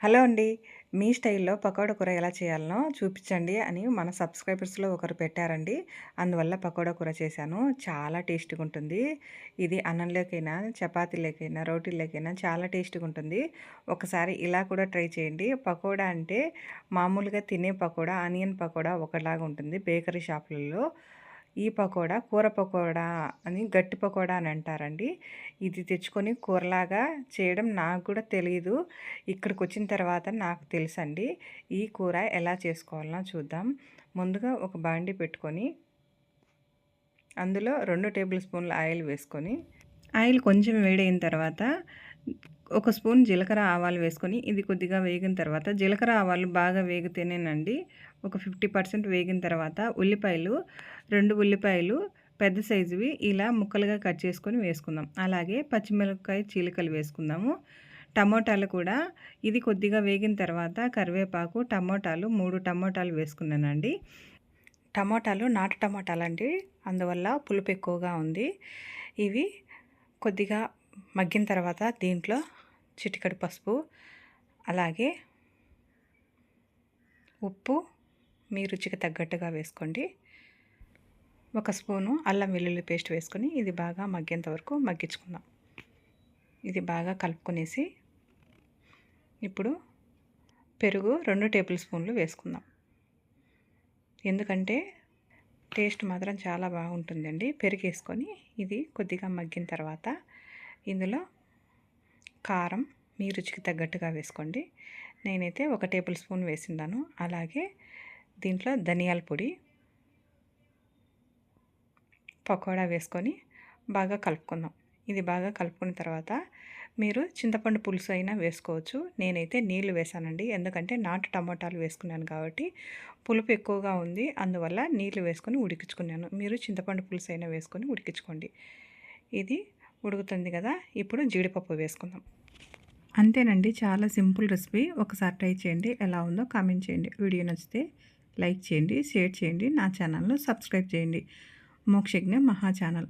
Hello అండి. మీ స్టైల్లో పకోడా కూర ఎలా చేయాలనో చూపించండి అని మన సబ్స్క్రైబర్స్లో ఒకరు పెట్టారండి. అందువల్ల పకోడా కూర చేశాను. చాలా టేస్ట్గా ఉంటుంది ఇది అన్నంలోకైనా చపాతీలోకైనా రోటీలోకైనా చాలా టేస్ట్గా ఉంటుంది ఒకసారి ఇలా కూడా ట్రై చేయండి. పకోడా అంటే మామూలుగా తినే పకోడా ఆనియన్ పకోడా ఒకలాగా ఉంటుంది బేకరీ షాపులలో. ఈ పకోడా కూర పకోడా అని గట్టి పకోడా అని అంటారండి. ఇది తెచ్చుకొని కూరలాగా చేయడం నాకు కూడా తెలియదు ఇక్కడికి వచ్చిన తర్వాత నాకు తెలుసండి. ఈ కూర ఎలా చేసుకోవాలన్నా చూద్దాం. ముందుగా ఒక బాండి పెట్టుకొని అందులో రెండు టేబుల్ స్పూన్ల ఆయిల్ వేసుకొని ఆయిల్ కొంచెం వేడైన తర్వాత ఒక స్పూన్ జీలకర్ర ఆవాలు వేసుకొని ఇది కొద్దిగా వేగిన తర్వాత జీలకర్ర ఆవాలు బాగా వేగితేనేనండి ఒక ఫిఫ్టీ పర్సెంట్ వేగిన తర్వాత ఉల్లిపాయలు రెండు ఉల్లిపాయలు పెద్ద సైజువి ఇలా ముక్కలుగా కట్ చేసుకొని వేసుకుందాం. అలాగే పచ్చిమిరపకాయ చీలికలు వేసుకుందాము. టమోటాలు కూడా ఇది కొద్దిగా వేగిన తర్వాత కరివేపాకు టమోటాలు మూడు టమోటాలు వేసుకున్నానండి. టమోటాలు నాటు టమోటాలు అండి అందువల్ల పులుపు ఎక్కువగా ఉంది. ఇవి కొద్దిగా మగ్గిన తర్వాత దీంట్లో చిటికడి పసుపు అలాగే ఉప్పు మీ రుచికి తగ్గట్టుగా వేసుకోండి. ఒక స్పూను అల్లం వెల్లుల్లి పేస్ట్ వేసుకొని ఇది బాగా మగ్గేంత వరకు మగ్గించుకుందాం. ఇది బాగా కలుపుకునేసి ఇప్పుడు పెరుగు రెండు టేబుల్ స్పూన్లు వేసుకుందాం. ఎందుకంటే టేస్ట్ మాత్రం చాలా బాగుంటుందండి. పెరుగు వేసుకొని ఇది కొద్దిగా మగ్గిన తర్వాత ఇందులో కారం మీ రుచికి తగ్గట్టుగా వేసుకోండి. నేనైతే ఒక టేబుల్ స్పూన్ వేసిండాను అలాగే దీంట్లో ధనియాల పొడి పకోడా వేసుకొని బాగా కలుపుకుందాం. ఇది బాగా కలుపుకున్న తర్వాత మీరు చింతపండు పులుసు అయినా వేసుకోవచ్చు. నేనైతే నీళ్ళు వేసానండి. ఎందుకంటే నాటు టమోటాలు వేసుకున్నాను కాబట్టి పులుపు ఎక్కువగా ఉంది. అందువల్ల నీళ్ళు వేసుకొని ఉడికించుకున్నాను. మీరు చింతపండు పులుసు అయినా వేసుకొని ఉడికించుకోండి. ఇది ఉడుకుతుంది కదా ఇప్పుడు జీడిపప్పు వేసుకుందాం. అంతేనండి చాలా సింపుల్ రెసిపీ. ఒకసారి ట్రై చేయండి ఎలా ఉందో కామెంట్ చేయండి. వీడియో నచ్చితే లైక్ చేయండి షేర్ చేయండి నా ఛానల్ను సబ్స్క్రైబ్ చేయండి. మోక్షజ్ఞ మహా ఛానల్.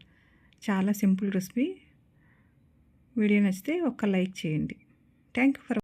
చాలా సింపుల్ రెసిపీ. వీడియో నచ్చితే ఒక్క లైక్ చేయండి. Thank you for